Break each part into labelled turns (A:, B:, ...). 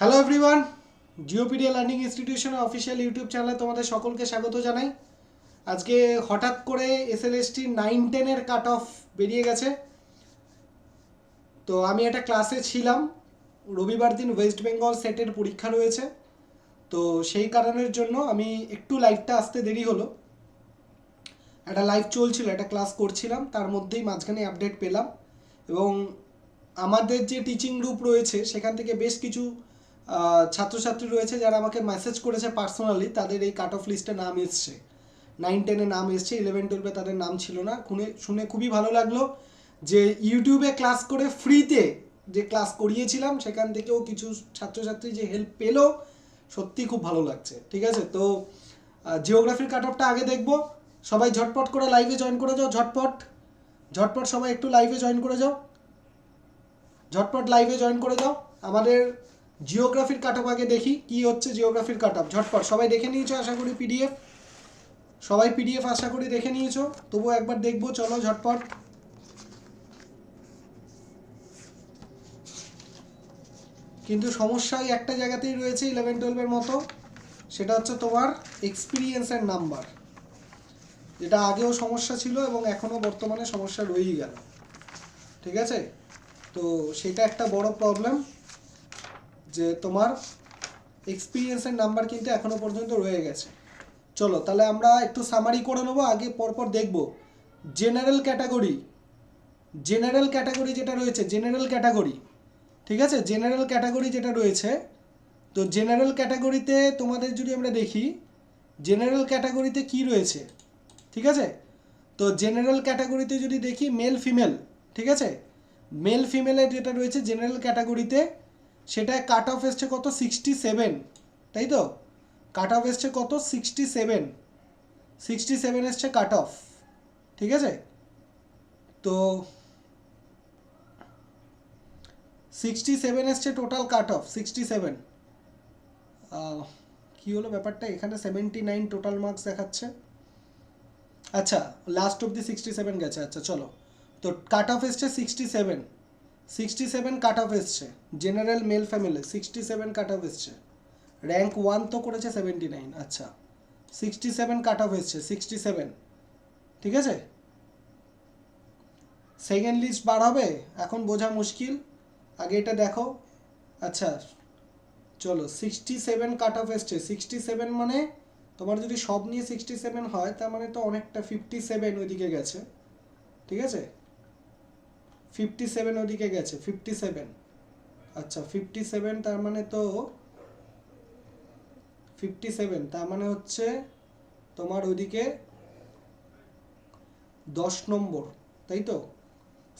A: Hello everyone Geopedia learning ইনস্টিটিউশনের official YouTube চ্যানেলে তোমাদের সকলকে স্বাগত জানাই। আজকে হঠাৎ করে এসএলএসটি নাইন টেনের কাট অফ বেরিয়ে গেছে। তো আমি একটা ক্লাসে ছিলাম, রবিবার দিন ওয়েস্ট বেঙ্গল সেটের পরীক্ষা রয়েছে। তো সেই কারণের জন্য আমি একটু লাইভটা আসতে দেরি হলো। একটা লাইভ চলছিল, একটা ক্লাস করছিলাম, তার মধ্যেই মাঝখানে আপডেট পেলাম। এবং আমাদের যে টিচিং গ্রুপ রয়েছে, সেখান থেকে বেশ কিছু ছাত্রছাত্রী রয়েছে যারা আমাকে মেসেজ করেছে পার্সোনালি তাদের এই কাট অফ লিস্টে নাম এসছে। নাইন টেনে নাম এসছে ইলেভেন টুয়েলভে তাদের নাম ছিল না। শুনে শুনে খুবই ভালো লাগল যে ইউটিউবে ক্লাস করে ফ্রিতে যে ক্লাস করিয়েছিলাম, সেখান থেকেও কিছু ছাত্রছাত্রী যে হেল্প পেল, সত্যি খুব ভালো লাগছে, ঠিক আছে? তো জিওগ্রাফির কাট অফটা আগে দেখব। সবাই ঝটপট করে লাইভে জয়েন করে যাও, ঝটপট। ঝটপট সবাই একটু লাইভে জয়েন করে যাও। ঝটপট লাইভে জয়েন করে যাও। আমাদের জিওগ্রাফির কাট আগে দেখি, কি হচ্ছে জিওগ্রাফির কাট ঝটপট, সবাই দেখে নিয়েছো আশা করি পিডিএফ? সবাই পিডিএফ আশা করি দেখে নিয়েছো। তবুও একবার দেখব, চলো ঝটপট। কিন্তু সমস্যা ওই একটা জায়গাতেই রয়েছে ইলেভেন টুয়েলভের মতো, সেটা হচ্ছে তোমার এক্সপিরিয়েন্সের নাম্বার যেটা আগেও সমস্যা ছিল এবং এখনও বর্তমানে সমস্যা রয়েই গেল। ঠিক আছে? তো সেটা একটা বড় প্রবলেম যে তোমার এক্সপিরিয়েন্সের নাম্বার কিন্তু এখনও পর্যন্ত রয়ে গেছে। চলো, তাহলে আমরা একটু সামারি করে নেব, আগে পরপর দেখব। জেনারেল ক্যাটাগরি জেনারেল ক্যাটাগরি যেটা রয়েছে জেনারেল ক্যাটাগরি ঠিক আছে? জেনারেল ক্যাটাগরি যেটা রয়েছে, তো জেনারেল ক্যাটাগরিতে তোমাদের যদি আমরা দেখি জেনারেল ক্যাটাগরিতে কি রয়েছে? ঠিক আছে? তো জেনারেল ক্যাটাগরিতে যদি দেখি মেল ফিমেল ঠিক আছে? মেল ফিমেলের যেটা রয়েছে জেনারেল ক্যাটাগরিতে সেটা কাট অফ এসছে কত? সিক্সটি সেভেন তাই তো? কাট অফ এসছে কত? সিক্সটি সেভেন সিক্সটি সেভেন এসছে কাট অফ ঠিক আছে? তো সিক্সটি সেভেন এসছে total cut off sixty seven কী হলো ব্যাপারটা? এখানে সেভেন্টি নাইন টোটাল মার্কস দেখাচ্ছে। আচ্ছা last of the sixty seven গেছে। আচ্ছা চলো। তো কাট অফ এসছে sixty seven sixty seven cut off এসছে। General male family sixty seven cut off এসছে। র্যাঙ্ক ওয়ান তো করেছে সেভেন্টি নাইন আচ্ছা। সিক্সটি সেভেন কাট অফ এসছে সিক্সটি সেভেন ঠিক আছে? সেকেন্ড লিস্ট বার হবে, এখন বোঝা মুশকিল। আগে এটা দেখো। আচ্ছা চলো সিক্সটি সেভেন কাট অফ এসছে। সিক্সটি সেভেন মানে তোমার যদি সব নিয়ে সিক্সটি সেভেন হয়, তার মানে তো অনেকটা ফিফটি সেভেন ওইদিকে গেছে। ঠিক আছে? ফিফটি সেভেন ওদিকে গেছে ফিফটি সেভেন আচ্ছা ফিফটি সেভেন তার মানে তো ফিফটি সেভেন তার মানে হচ্ছে তোমার ওদিকে দশ নম্বর, তাই তো?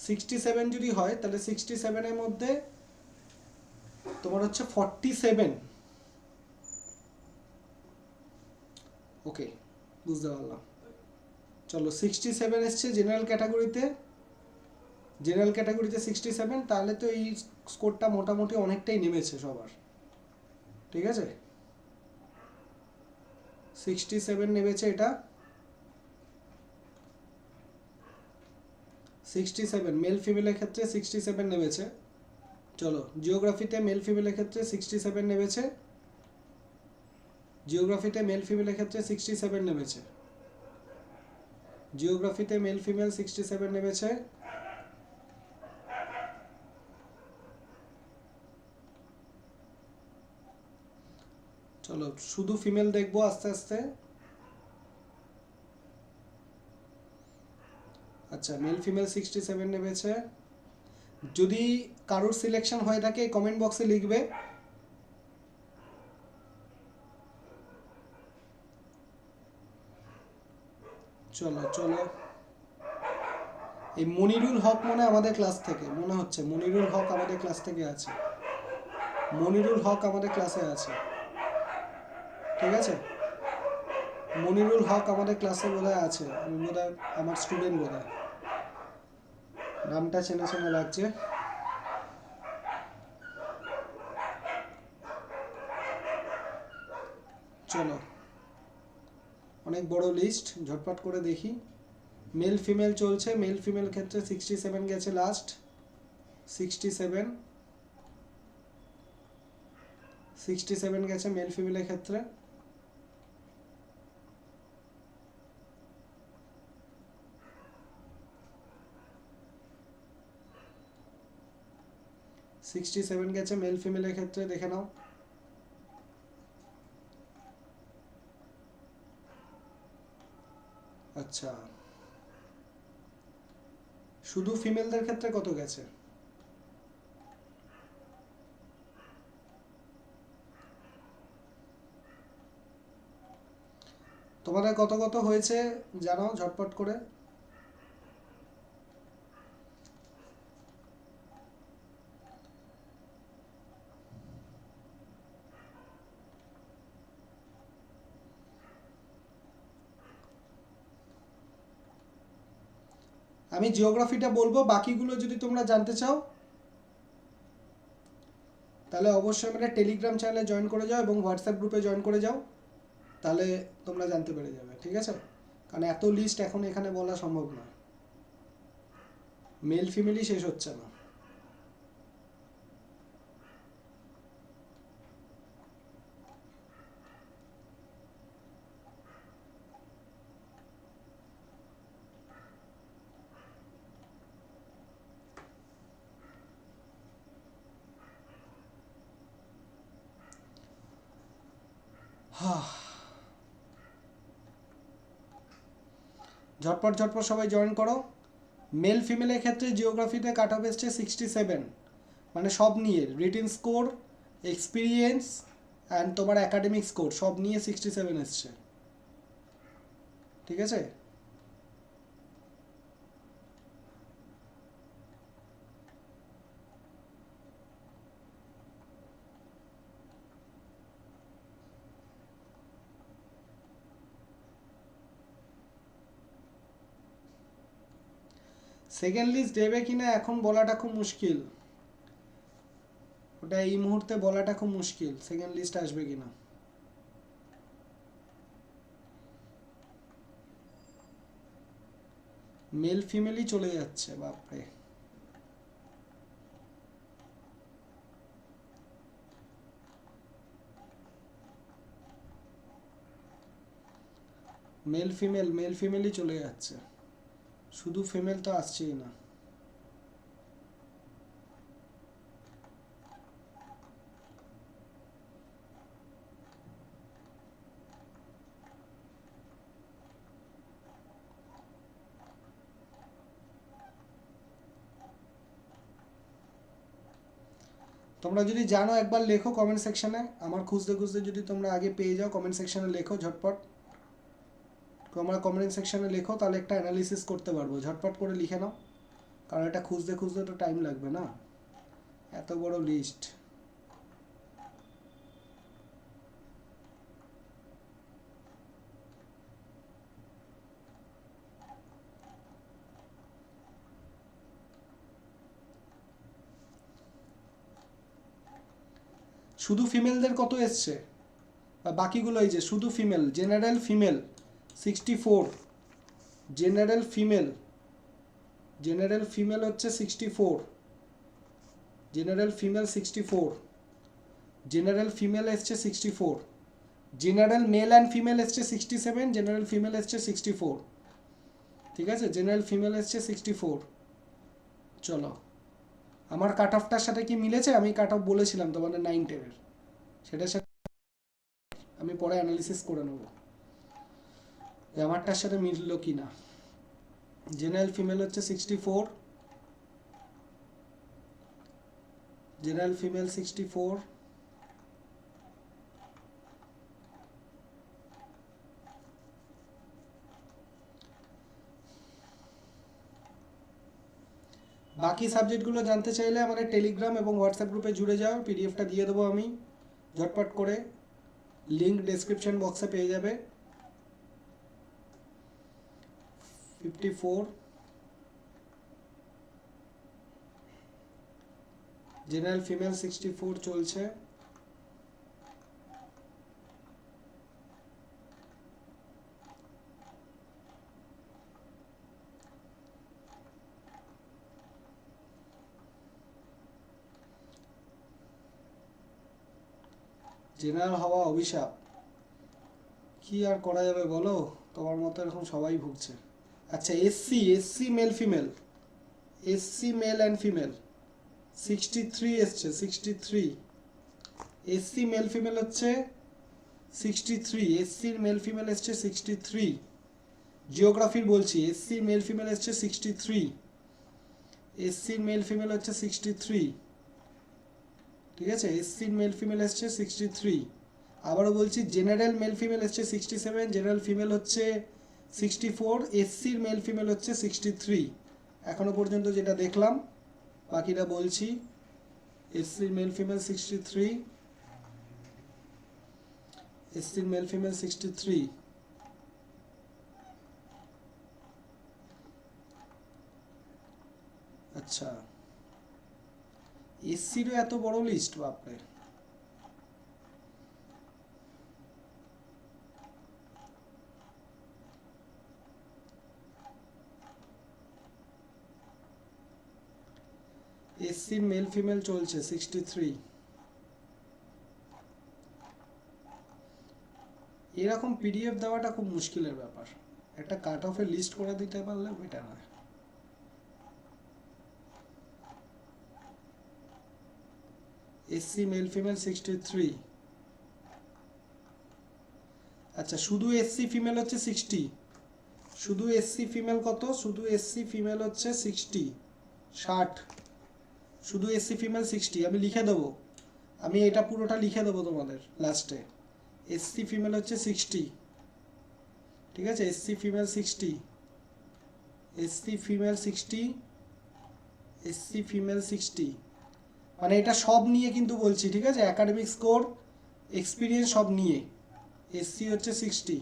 A: সিক্সটি সেভেন যদি হয়, তাহলে সিক্সটি সেভেনের মধ্যে তোমার হচ্ছে ফর্টি সেভেন ওকে বুঝতে পারলাম। চলো সিক্সটি সেভেন এসছে জেনারেল ক্যাটাগরিতে জেনারেল ক্যাটাগরিতে সিক্সটি সেভেন তাহলে তো এই স্কোরটা মোটামুটি অনেকটাই নেমেছে সবার। ঠিক আছে? সিক্সটি সেভেন নেমেছে এটা। সিক্সটি সেভেন মেল ফিমেলের ক্ষেত্রে সিক্সটি সেভেন নেমেছে। চলো জিওগ্রাফিতে মেল ফিমেলের ক্ষেত্রে সিক্সটি সেভেন নেমেছে জিওগ্রাফিতে মেল ফিমেলের ক্ষেত্রে সিক্সটি সেভেন নেমেছে। জিওগ্রাফিতে মেল ফিমেল সিক্সটি সেভেন নেমেছে। চলো, শুধু ফিমেল দেখব আস্তে আস্তে। আচ্ছা মেল ফিমেল সিক্সটি সেভেন নেমেছে। যদি কারোর সিলেকশন হয়ে থাকে কমেন্ট বক্সে লিখবে। চলো চলো। এই মনিরুল হক মনে আমাদের ক্লাস থেকে, মনে হচ্ছে। মনিরুল হক আমাদের ক্লাস থেকে আছে। মনিরুল হক আমাদের ক্লাসে আছে। ঠিক আছে? মনিরুল হক আমাদের ক্লাসে বোধহয় আছে। আমি বোধহয় আমার স্টুডেন্ট বোধহয়। নামটা চেনা চেনা লাগছে। চলো। অনেক বড় লিস্ট ঝটপট করে দেখি। মেল ফিমেল চলছে। মেল ফিমেল ক্ষেত্রে সিক্সটি সেভেন গেছে last sixty seven sixty seven গেছে মেল ফিমেলের ক্ষেত্রে। সিক্সটি সেভেন গেছে মেল ফিমেলের ক্ষেত্রে দেখে নাও। আচ্ছা। শুধু ফিমেলদের ক্ষেত্রে কত গেছে? তোমাদের কত কত হয়েছে জানাও ঝটপট করে। আমি জিওগ্রাফিটা বলব, বাকিগুলো যদি তোমরা জানতে চাও, তাহলে অবশ্যই মানে টেলিগ্রাম চ্যানেলে জয়েন করে যাও এবং হোয়াটসঅ্যাপ গ্রুপে জয়েন করে যাও, তাহলে তোমরা জানতে পেরে যাবে, ঠিক আছে? কারণ এত লিস্ট এখন এখানে বলা সম্ভব নয়। মেল ফিমেলই শেষ হচ্ছে না। ঝটপট ঝটপট সবাই জয়েন করো। মেল ফিমেলের ক্ষেত্রে জিওগ্রাফিতে কাট অফ এসছে সিক্সটি সেভেন মানে সব নিয়ে রিটিন স্কোর এক্সপিরিয়েন্স অ্যান্ড তোমার অ্যাকাডেমিক স্কোর সব নিয়ে সিক্সটি সেভেন এসছে। ঠিক আছে? সেকেন্ড লিস্ট দেবে কিনা এখন বলাটা খুব মুশকিল। ওটা এই মুহূর্তে বলাটা খুব মুশকিল সেকেন্ড লিস্ট আসবে কিনা। মেল ফিমেলই চলে যাচ্ছে, বাপরে। মেল ফিমেল মেল ফিমেলই চলে যাচ্ছে। শুধু ফিমেল তো আসছেই না। তোমরা যদি জানো, একবার লেখো কমেন্ট সেকশনে আমার খুঁজতে খুঁজতে যদি তোমরা আগে পেয়ে যাও কমেন্ট সেকশনে লেখো ঝটপট। তোমরা কমেন্ট সেকশনে লেখো, তাহলে একটা অ্যানালিসিস করতে পারব। ঝটপট করে লিখে নাও। কারণ এটা খুঁজতে খুঁজতে তো টাইম লাগবে না। এত বড় লিস্ট শুধু ফিমেলদের কত এসছে? বা বাকিগুলো এই যে, শুধু female general female sixty four general female general female হচ্ছে sixty four general female sixty four general female এসছে sixty four general male and female এসছে সিক্সটি সেভেন জেনারেল ফিমেল এসছে সিক্সটি ফোর ঠিক আছে? জেনারেল ফিমেল এসছে sixty four চলো, আমার কাট after সাথে কি মিলেছে? আমি কাট অফ বলেছিলাম তোমাদের নাইন টেনের সেটার সাথে আমি পরে অ্যানালিসিস করে নেব। আমারটার সাথে মিলল কি না জেনারেল ফিমেল হচ্ছে sixty four general female sixty four বাকি সাবজেক্টগুলো জানতে চাইলে আমাদের টেলিগ্রাম এবং হোয়াটসঅ্যাপ গ্রুপে জুড়ে যাও পিডিএফটা দিয়ে দেবো আমি, ঝটপট করে। লিঙ্ক ডেসক্রিপশন বক্সে পেয়ে যাবে। Fifty four general female sixty four চলছে। জেনারেল হওয়া অভিশাপ। কি আর করা যাবে বলো? তোমার মতো এরকম সবাই ভুগছে। আচ্ছা SC SC male female SC male and female sixty three এসছে sixty three SC male female হচ্ছে সিক্সটি থ্রি এসসির মেল ফিমেল এসছে সিক্সটি থ্রি জিওগ্রাফির বলছি এসসির মেল ফিমেল এসছে সিক্সটি থ্রি এসসির মেল ফিমেল হচ্ছে সিক্সটি থ্রি ঠিক আছে? এসসির মেল ফিমেল এসছে সিক্সটি থ্রি আবারও বলছি জেনারেল মেল ফিমেল এসছে সিক্সটি সেভেন জেনারেল ফিমেল হচ্ছে সিক্সটি ফোর এসসির মেল ফিমেল হচ্ছে সিক্সটি থ্রি এখনও পর্যন্ত যেটা দেখলাম, বাকিটা বলছি এসসির মেল ফিমেল সিক্সটি থ্রি এসসির মেল ফিমেল সিক্সটি থ্রি আচ্ছা। এসসিরও এত বড় লিস্ট বাপরে। এসসির মেল ফিমেল চলছে সিক্সটি থ্রি এরকম পিডিএফ দেওয়াটা খুব মুশকিলের ব্যাপার। একটা কাট অফের লিস্ট করে দিতে পারলে বেটার হয়। SC male female sixty three আচ্ছা শুধু এসসি ফিমেল হচ্ছে সিক্সটি শুধু এসসি ফিমেল কত? শুধু এসসি ফিমেল হচ্ছে সিক্সটি ষাট। শুধু এসসি ফিমেল সিক্সটি আমি লিখে দেবো। আমি এটা পুরোটা লিখে দেবো তোমাদের লাস্টে এসসি ফিমেল হচ্ছে সিক্সটি ঠিক আছে? SC female sixty SC female sixty SC female sixty মানে এটা সব নিয়ে কিন্তু বলছি, ঠিক আছে? একাডেমিক স্কোর এক্সপিরিয়েন্স সব নিয়ে। এসসি হচ্ছে সিক্সটি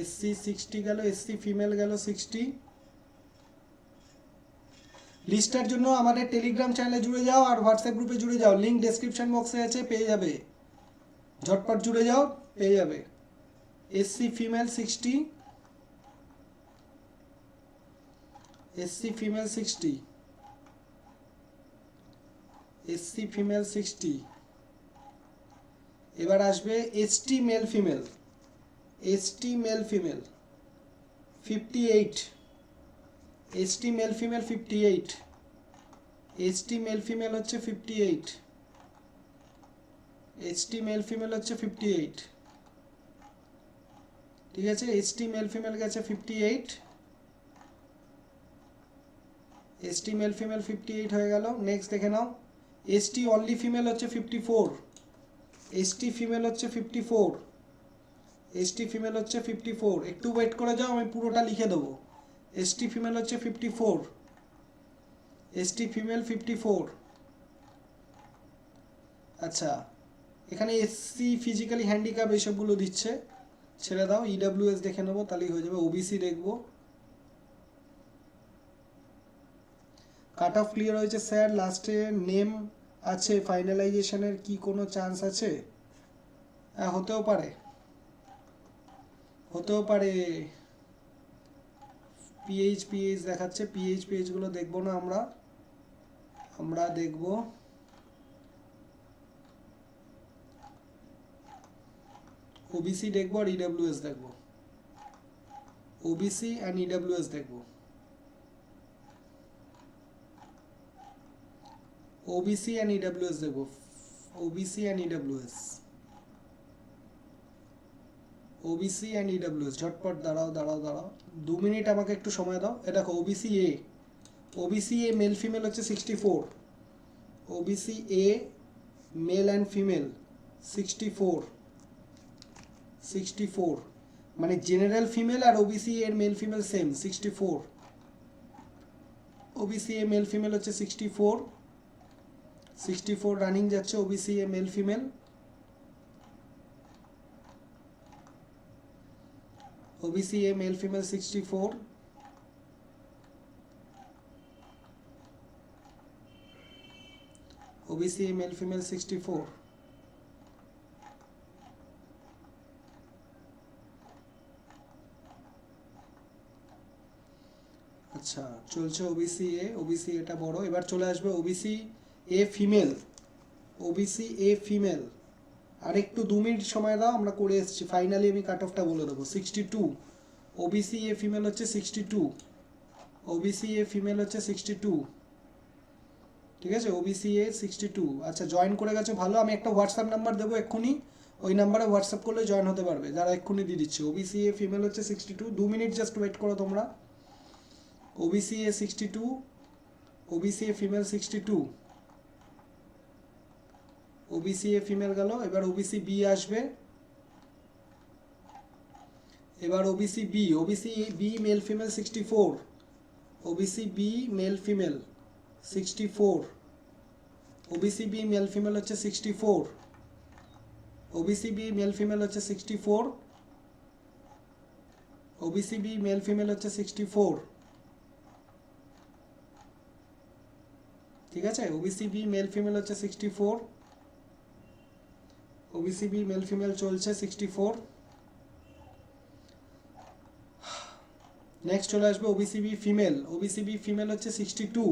A: এসসি সিক্সটি গেল এসসি ফিমেল গেল সিক্সটি লিস্টার জন্য আমাদের টেলিগ্রাম চ্যানেলে জুড়ে যাও আর হোয়াটসঅ্যাপ গ্রুপে জুড়ে যাও। লিঙ্ক ডেসক্রিপশন বক্সে আছে, পেয়ে যাবে। ঝটপট জুড়ে যাও, পেয়ে যাবে। SC female sixty SC female sixty SC female sixty এবার আসবে ST male female ST male female fifty eight ST male female fifty eight ST male female হচ্ছে fifty eight ST male female হচ্ছে ফিফটি এইট ঠিক আছে? ST male female গেছে fifty eight ST male female fifty eight হয়ে গেল। Next দেখে নাও। ST only female হচ্ছে ফিফটি ফোর এসটি ফিমেল হচ্ছে ফিফটি ফোর এসটি ফিমেল হচ্ছে ফিফটি ফোর একটু ওয়েট করে যাও, আমি পুরোটা লিখে দেবো। এসটি ফিমেল হচ্ছে fifty four ST female fifty four আচ্ছা এখানে এসসি ফিজিক্যালি হ্যান্ডিক্যাপ এইসবগুলো দিচ্ছে। ছেড়ে দাও ইডাব্লিউএস দেখে নেব, তাহলেই হয়ে যাবে। ওবিসি দেখব। কাট অফ ক্লিয়ার হয়েছে স্যার লাস্টে নেম আছে ফাইনালাইজেশনের কি কোনো চান্স আছে? হ্যাঁ হতেও পারে। হতেও পারে। পিএইচ পিএইচ দেখাচ্ছে। পিএইচ পিএইচগুলো দেখব না আমরা। আমরা দেখব। ওবিসি দেখব আর ইডাব্লিউএস দেখব। ওবিসি অ্যান্ড ইডাব্লিউএস দেখব। ওবিসি অ্যান্ড ইডাব্লিউএস দেখব। OBC and EWS OBC and EWS ঝটপট দাঁড়াও দাঁড়াও দাঁড়াও। দু মিনিট আমাকে একটু সময় দাও। এ দেখো OBC A OBC A male female হচ্ছে sixty four OBC A male and female sixty four sixty four মানে জেনারেল ফিমেল আর ওবিসি এর male female same sixty four OBC A male female হচ্ছে sixty four sixty four running যাচ্ছে OBC A male female OBC A male female sixty four OBC A male female sixty four আচ্ছা চলছে OBC A OBC এটা বড়। এবার চলে আসবে OBC A female OBC A female আর একটু দু মিনিট সময় দাও, আমরা করে এসেছি। ফাইনালি আমি কাট অফটা বলে দেবো। Sixty two OBC A female হচ্ছে sixty two OBC A female হচ্ছে সিক্সটি টু ঠিক আছে? ওবিসি এ সিক্সটি টু আচ্ছা জয়েন করে গেছে, ভালো। আমি একটা হোয়াটসঅ্যাপ নাম্বার দেবো এক্ষুনি। ওই নাম্বারে হোয়াটসঅ্যাপ করলে জয়েন হতে পারবে। যারা এক্ষুনি দিয়ে দিচ্ছে। ওবিসি এ ফিমেল হচ্ছে সিক্সটি টু দু মিনিট জাস্ট ওয়েট করো তোমরা। OBC A sixty two OBC A female sixty two OBC A female গেল, এবার ওবিসি বি আসবে। এবার OBC B OBC B male female sixty four OBC B male female sixty four OBC B male female হচ্ছে sixty four OBC B male female হচ্ছে sixty four OBC B male female হচ্ছে sixty four ঠিক আছে? OBC B male female হচ্ছে sixty four OBC B male female চলছে sixty four next চলে আসবে OBC B female OBC B female হচ্ছে sixty two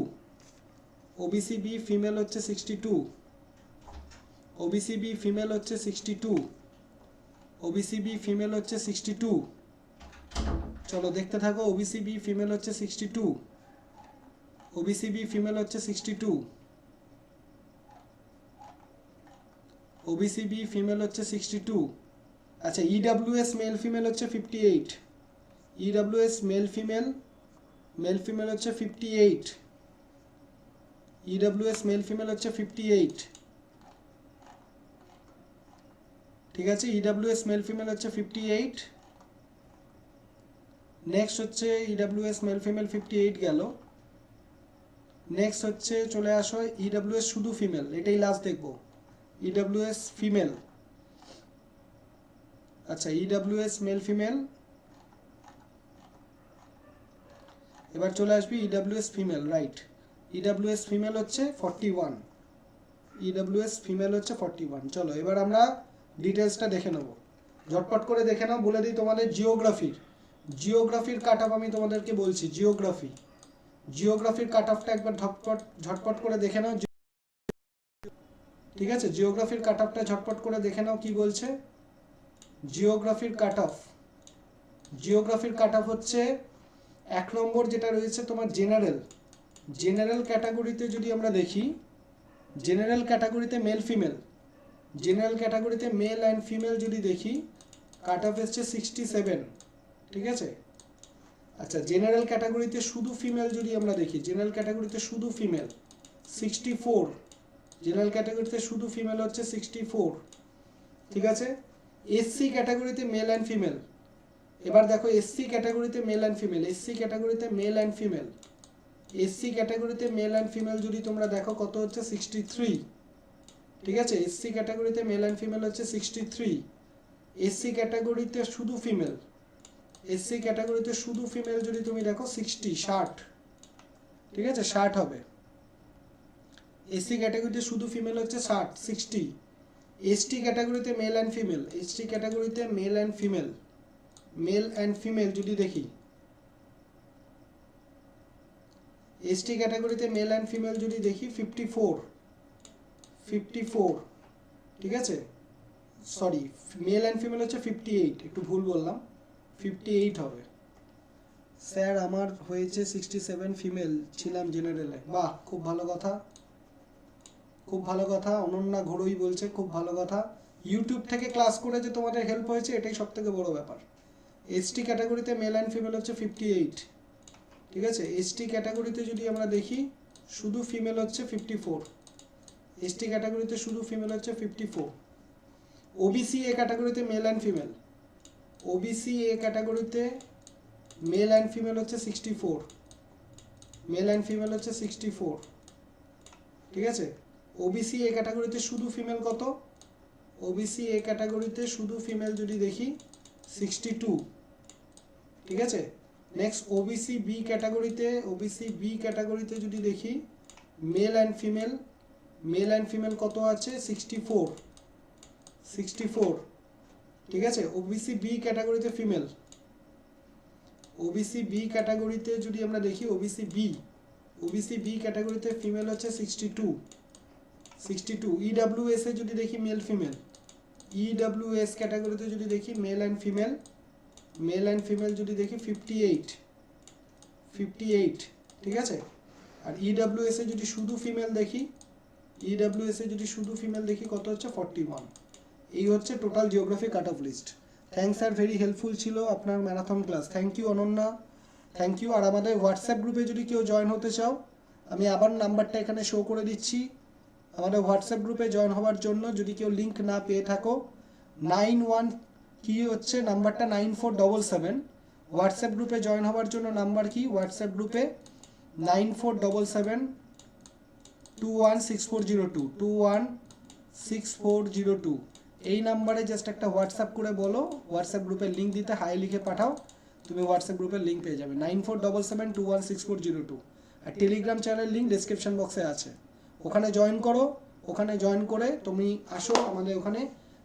A: OBC B female হচ্ছে sixty two OBC B female হচ্ছে sixty two OBC B female হচ্ছে sixty two চলো দেখতে থাকো ওবিসি বি ফিমেল হচ্ছে sixty two OBC B female হচ্ছে sixty two OBC B female হচ্ছে সিক্সটি টু আচ্ছা ইডাব্লিউএস মেল ফিমেল হচ্ছে fifty eight EWS male female male female হচ্ছে fifty eight EWS male female হচ্ছে ফিফটি এইট ঠিক আছে? EWS male female হচ্ছে fifty eight next হচ্ছে EWS male female fifty eight গেল নেক্সট হচ্ছে চলে আসো ইডাব্লিউএস শুধু ফিমেল এটাই লাস্ট দেখব। ইডাব্লিউএস ফিমেল আচ্ছা ইডাব্লিউএস মেল ফিমেল এবার চলে আসবি EWS female right EWS female হচ্ছে ফর্টি ওয়ান ইডাব্লিউএস ফিমেল হচ্ছে ফর্টি ওয়ান চলো, এবার আমরা ডিটেলসটা দেখে নেব। ঝটপট করে দেখে নাও, বলে দিই তোমাদের জিওগ্রাফির জিওগ্রাফির কাট আমি তোমাদেরকে বলছি জিওগ্রাফি জিওগ্রাফির কাট অফটা একবার ঝটপট ঝটপট করে দেখে নাও ঠিক আছে জিওগ্রাফির কাট অফটা ঝটপট করে দেখে নাও কি বলছে। জিওগ্রাফির কাট অফ জিওগ্রাফির কাট অফ হচ্ছে এক নম্বর যেটা রয়েছে তোমার জেনারেল জেনারেল ক্যাটাগরিতে যদি আমরা দেখি জেনারেল ক্যাটাগরিতে মেল ফিমেল জেনারেল ক্যাটাগরিতে মেল অ্যান্ড ফিমেল যদি দেখি কাট অফ এসছে সিক্সটি সেভেন ঠিক আছে? আচ্ছা জেনারেল ক্যাটাগরিতে শুধু ফিমেল যদি আমরা দেখি জেনারেল ক্যাটাগরিতে শুধু ফিমেল সিক্সটি ফোর জেনারেল ক্যাটাগরিতে শুধু ফিমেল হচ্ছে সিক্সটি ফোর ঠিক আছে? এসসি ক্যাটাগরিতে মেল অ্যান্ড ফিমেল এবার দেখো এসসি ক্যাটাগরিতে মেল অ্যান্ড ফিমেল এসসি ক্যাটাগরিতে মেল অ্যান্ড ফিমেল এসসি ক্যাটাগরিতে মেল অ্যান্ড ফিমেল যদি তোমরা দেখো কত হচ্ছে? সিক্সটি থ্রি ঠিক আছে? এসসি ক্যাটাগরিতে মেল অ্যান্ড ফিমেল হচ্ছে সিক্সটি থ্রি এসসি ক্যাটাগরিতে শুধু ফিমেল এসসি ক্যাটাগরিতে শুধু ফিমেল যদি তুমি দেখো সিক্সটি ষাট। ঠিক আছে? ষাট হবে। এসসি ক্যাটাগরিতে শুধু ফিমেল হচ্ছে ষাট সিক্সটি এসটি ক্যাটাগরিতে মেল অ্যান্ড ফিমেল এসটি ক্যাটাগরিতে male and female male and female যদি দেখি। এসটি ক্যাটাগরিতে মেল অ্যান্ড ফিমেল যদি দেখি ফিফটি ফোর ফিফটি ফোর ঠিক আছে? সরি মেল অ্যান্ড ফিমেল হচ্ছে ফিফটি এইট একটু ভুল বললাম। ফিফটি এইট হবে। স্যার আমার হয়েছে সিক্সটি সেভেন ফিমেল ছিলাম জেনারেলে বাহ, খুব ভালো কথা। খুব ভালো কথা, অনন্যা ঘোড়ই বলছে খুব ভালো কথা। ইউটিউব থেকে ক্লাস করে যে তোমাদের হেল্প হয়েছে, এটাই সব থেকে বড়ো ব্যাপার। এসটি ক্যাটাগরিতে মেল অ্যান্ড ফিমেল হচ্ছে ফিফটি এইট ঠিক আছে? এসটি ক্যাটাগরিতে যদি আমরা দেখি, শুধু ফিমেল হচ্ছে ফিফটি ফোর এসটি ক্যাটাগরিতে শুধু ফিমেল হচ্ছে ফিফটি ফোর ওবিসি এ ক্যাটাগরিতে male and female OBC A ক্যাটাগরিতে মেল অ্যান্ড ফিমেল হচ্ছে sixty four male and female হচ্ছে সিক্সটি ফোর ঠিক আছে? ওবিসি এ ক্যাটাগরিতে শুধু ফিমেল কত? ওবিসি এ ক্যাটাগরিতে শুধু ফিমেল যদি দেখি সিক্সটি টু ঠিক আছে? নেক্সট ওবিসি বি ক্যাটাগরিতে ওবিসি বি ক্যাটাগরিতে যদি দেখি male and female male and female কত আছে? সিক্সটি ফোর সিক্সটি ফোর ঠিক আছে ওবিসি বি ক্যাটাগরিতে ফিমেল ওবিসি বি ক্যাটাগরিতে যদি আমরা দেখি ওবিসি বি ওবিসি বি ক্যাটাগরিতে ফিমেল হচ্ছে sixty two sixty two EWS এ যদি দেখি মেল ফিমেল ইডাব্লিউএস ক্যাটাগরিতে যদি দেখি male and female male and female যদি দেখি ফিফটি এইট ফিফটি এইট ঠিক আছে? আর ইডাব্লিউএস এ যদি শুধু ফিমেল দেখি ইডাব্লিউএস এ যদি শুধু ফিমেল দেখি, কত হচ্ছে? ফর্টি ওয়ান এই হচ্ছে total geography cut off list thanks আর ভেরি হেল্পফুল ছিল আপনার marathon class thank you Ananya. Thank you আর আমাদের হোয়াটসঅ্যাপ গ্রুপে যদি কেউ জয়েন হতে চাও, আমি আবার নাম্বারটা এখানে শো করে দিচ্ছি। আমাদের হোয়াটসঅ্যাপ গ্রুপে জয়েন হওয়ার জন্য যদি কেউ লিঙ্ক না পেয়ে থাকো নাইন ওয়ান কি হচ্ছে? নাম্বারটা nine four double seven WhatsApp গ্রুপে জয়েন হওয়ার জন্য নাম্বার কি? হোয়াটসঅ্যাপ গ্রুপে nine four double seven two one six four zero two two one six four zero two এই নাম্বারে জাস্ট একটা হোয়াটসঅ্যাপ করে বলো। হোয়াটসঅ্যাপ গ্রুপের লিঙ্ক দিতে হাই লিখে পাঠাও। তুমি হোয়াটসঅ্যাপ গ্রুপের লিঙ্ক পেয়ে যাবে। Nine four double seven two one six four zero two আর টেলিগ্রাম চ্যানেল লিঙ্ক ডিসক্রিপশন বক্সে আছে। ওখানে জয়েন করো। ওখানে জয়েন করে তুমি আসো আমাদের ওখানে।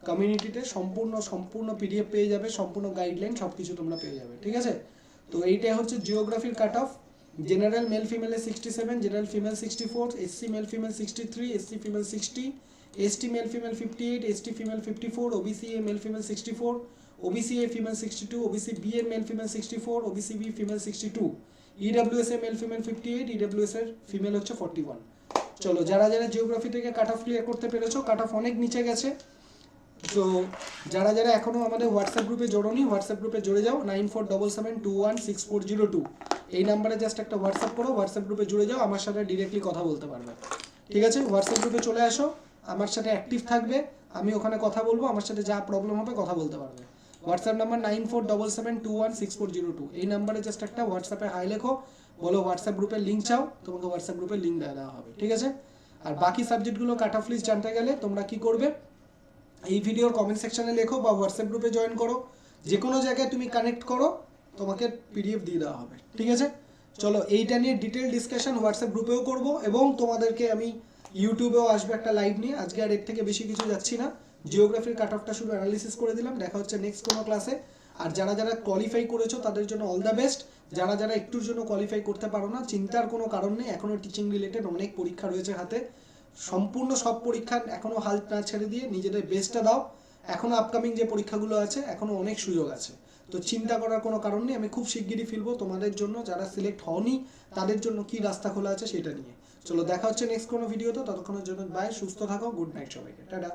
A: কমিউনিটিতে সম্পূর্ণ সম্পূর্ণ পিডিএফ পেয়ে যাবে, সম্পূর্ণ গাইডলাইন সব কিছু তোমরা পেয়ে যাবে, ঠিক আছে? তো এইটাই হচ্ছে জিওগ্রাফির cut off general male ফিমেলে sixty seven general female sixty four SC male female sixty three SC female sixty ST male female fifty eight ST female fifty four OBC A male female sixty four OBC A female sixty two OBC B A male female sixty four OBC B female sixty two EWS A male female fifty eight EWS এর female হচ্ছে forty one চলো যারা যারা geography থেকে কাট off clear করতে পেরেছ cut off অনেক নিচে গেছে। তো যারা যারা এখনও আমাদের হোয়াটসঅ্যাপ গ্রুপে জোড়োনি হোয়াটসঅ্যাপ গ্রুপে জুড়ে যাও nine four double seven two one six four zero two এই নাম্বারে জাস্ট একটা হোয়াটসঅ্যাপ করো হোয়াটসঅ্যাপ গ্রুপে জুড়ে যাও আমার সাথে ডিরেক্টলি কথা বলতে পারবে। ঠিক আছে? হোয়াটসঅ্যাপ গ্রুপে চলে আসো আমার সাথে অ্যাক্টিভ থাকবে আমি ওখানে কথা বলব আমার সাথে যা প্রবলেম হবে কথা বলতে পারবে। WhatsApp number nine four double seven two one six four zero two এই নাম্বারে জাস্ট একটা হোয়াটসঅ্যাপে হাই লেখো বলো হোয়াটসঅ্যাপ গ্রুপের লিঙ্ক চাও, তোমাকে হোয়াটসঅ্যাপ গ্রুপের লিঙ্ক দেওয়া হবে, ঠিক আছে? আর বাকি সাবজেক্টগুলো কাট অফ লিস্ট জানতে গেলে তোমরা কি করবে? এই ভিডিওর কমেন্ট সেকশনে লেখো বা হোয়াটসঅ্যাপ গ্রুপে জয়েন করো। যে কোনো জায়গায় তুমি কানেক্ট করো, তোমাকে পিডিএফ দিয়ে দেওয়া হবে, ঠিক আছে? চলো, এইটা নিয়ে ডিটেল ডিসকাশন হোয়াটসঅ্যাপ গ্রুপেও করব এবং তোমাদেরকে আমি ইউটিউবেও আসবে একটা লাইভ নিয়ে। আজকে আর এর থেকে বেশি কিছু যাচ্ছি না। জিওগ্রাফির কাট অফটা শুধু অ্যানালিসিস করে দিলাম। দেখা হচ্ছে নেক্সট কোনো ক্লাসে আর যারা যারা কোয়ালিফাই করেছ, তাদের জন্য অল দ্য বেস্ট যারা যারা একটুর জন্য কোয়ালিফাই করতে পারো না, চিন্তার কোনো কারণ নেই। এখনও টিচিং রিলেটেড অনেক পরীক্ষা রয়েছে হাতে। সম্পূর্ণ সব পরীক্ষা এখনও হাল না ছেড়ে দিয়ে নিজেদের বেস্টটা দাও। এখনও আপকামিং যে পরীক্ষাগুলো আছে, এখনও অনেক সুযোগ আছে। তো চিন্তা করার কোনো কারণ নেই। আমি খুব শিগগিরই ফিরবো তোমাদের জন্য। যারা সিলেক্ট হওনি, তাদের জন্য কি রাস্তা খোলা আছে সেটা নিয়ে। চলো দেখা হচ্ছে নেক্সট কোনো ভিডিওতে ততক্ষণের জন্য বাই সুস্থ থাকো গুড নাইট সবাইকে। টাটা।